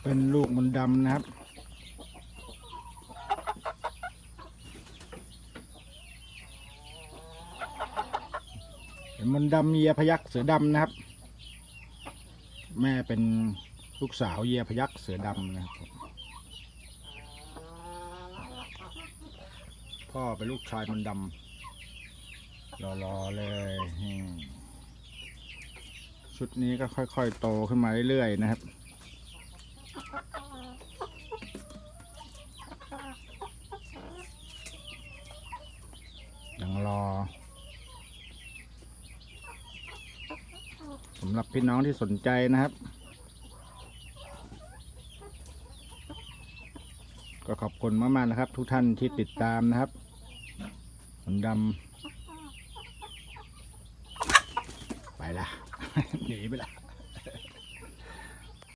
เป็นลูกมันดำนะครับเป็นมันดำเยียพยักเสือดำนะครับ แม่เป็นลูกสาวเยียพยักเสือดำนะครับพ่อเป็นลูกชายมันดำรอๆเลยชุดนี้ก็ค่อยๆ โตขึ้นมาเรื่อยๆนะครับ ยังรอ สำหรับพี่น้องที่สนใจนะครับ ก็ขอบคุณมากๆนะครับ ทุกท่านที่ติดตามนะครับผลดำไปละหนีไปละ